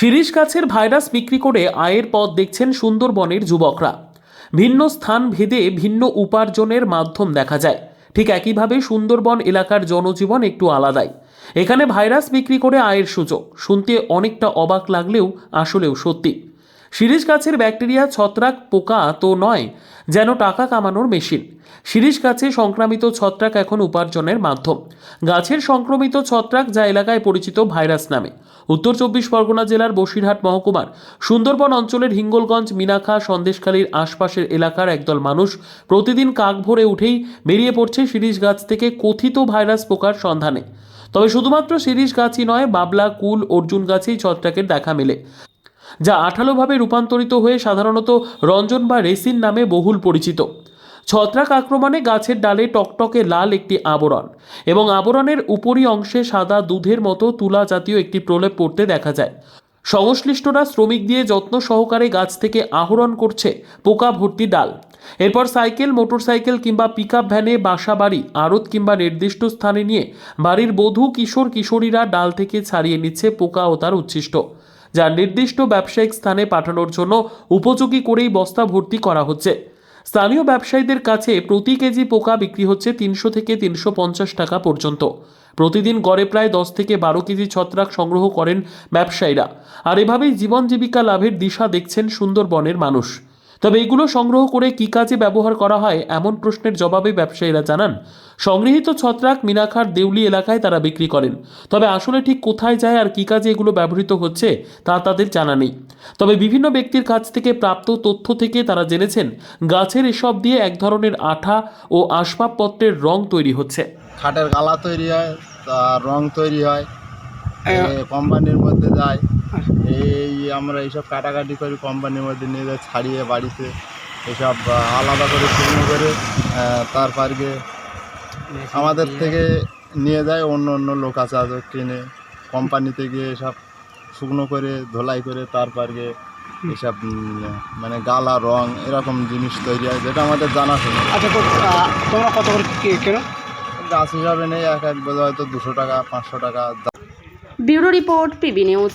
শিরিষ গাছের ভাইরাস বিক্রি করে আয়ের পথ দেখছেন সুন্দরবনের যুবকরা। ভিন্ন স্থান ভেদে ভিন্ন উপার্জনের মাধ্যম দেখা যায়। ঠিক একইভাবে সুন্দরবন এলাকার জনজীবন একটু আলাদাই। এখানে ভাইরাস বিক্রি করে আয়ের সুযোগ। শুনতে অনেকটা অবাক লাগলেও আসলেও সত্যি। শিরিষ গাছের ব্যাকটেরিয়া, ছত্রাক, পোকা তো নয়, যেন টাকা কামানোর মেশিন। শিরিষ গাছে সংক্রামিত ছত্রাক এখন উপার্জনের মাধ্যম। গাছের সংক্রমিত ছত্রাক যা এলাকায় পরিচিত ভাইরাস নামে। উত্তর চব্বিশ পরগনা জেলার বসিরহাট মহকুমার সুন্দরবন অঞ্চলের হিঙ্গলগঞ্জ, মিনাখা, সন্দেশখালীর আশপাশের এলাকার একদল মানুষ প্রতিদিন কাক ভরে উঠেই বেরিয়ে পড়ছে শিরিষ গাছ থেকে কথিত ভাইরাস পোকার সন্ধানে। তবে শুধুমাত্র শিরিষ গাছই নয়, বাবলা, কুল, অর্জুন গাছেই ছত্রাকের দেখা মেলে। যা আঠালোভাবে রূপান্তরিত হয়ে সাধারণত রঞ্জন বা রেসিন নামে বহুল পরিচিত। ছত্রাক আক্রমণে গাছের ডালে টকটকে লাল একটি আবরণ এবং আবরণের উপরি অংশে সাদা দুধের মতো তুলা জাতীয় একটি প্রলেপ পড়তে দেখা যায়। সংশ্লিষ্টরা শ্রমিক দিয়ে যত্ন সহকারে গাছ থেকে আহরণ করছে পোকা ভর্তি ডাল। এরপর সাইকেল, মোটরসাইকেল কিংবা পিকআপ ভ্যানে বাসা বাড়ি, আড়ত কিংবা নির্দিষ্ট স্থানে নিয়ে বাড়ির বধূ, কিশোর, কিশোরীরা ডাল থেকে ছাড়িয়ে নিচ্ছে পোকা ও তার উচ্ছিষ্ট। যা নির্দিষ্ট ব্যবসায়িক স্থানে পাঠানোর জন্য উপযোগী করেই বস্তা ভর্তি করা হচ্ছে। স্থানীয় ব্যবসায়ীদের কাছে প্রতি কেজি পোকা বিক্রি হচ্ছে তিনশো থেকে তিনশো পঞ্চাশ টাকা পর্যন্ত। প্রতিদিন গড়ে প্রায় দশ থেকে বারো কেজি ছত্রাক সংগ্রহ করেন ব্যবসায়ীরা। আর এভাবেই জীবন জীবিকা লাভের দিশা দেখছেন সুন্দরবনের মানুষ। তবে এগুলো সংগ্রহ করে কী কাজে ব্যবহার করা হয় এমন প্রশ্নের জবাবে ব্যবসায়ীরা জানান সংগৃহীত ছত্রাক মিনাখার দেউলি এলাকায় তারা বিক্রি করেন। তবে আসলে ঠিক কোথায় যায় আর কী কাজে এগুলো ব্যবহৃত হচ্ছে তা তাদের জানা নেই। তবে বিভিন্ন ব্যক্তির কাছ থেকে প্রাপ্ত তথ্য থেকে তারা জেনেছেন গাছের এসব দিয়ে এক ধরনের আঠা ও আসবাবপত্রের রং তৈরি হচ্ছে। খাটের গালা তৈরি হয় তার রং তৈরি হয় কোম্পানির মধ্যে যায়। এই আমরা এইসব কাটাকাটি করি কোম্পানির মধ্যে নিয়ে যাই ছাড়িয়ে বাড়িতে এসব আলাদা করে শুকনো করে তারপর গিয়ে আমাদের থেকে নিয়ে যায় অন্য অন্য লোক আছে আজ কিনে। কোম্পানিতে গিয়ে এসব শুকনো করে ধোলাই করে তারপর গিয়ে এসব মানে গালা রং এরকম জিনিস তৈরি হয় যেটা আমাদের জানাশোনা আচ্ছা তো আহ, তোমরা কত করে কে- কেনো? গাছ হিসাবে নেই এক এক বোধ হয়তো দুশো টাকা পাঁচশো টাকা। Bureau report PB news.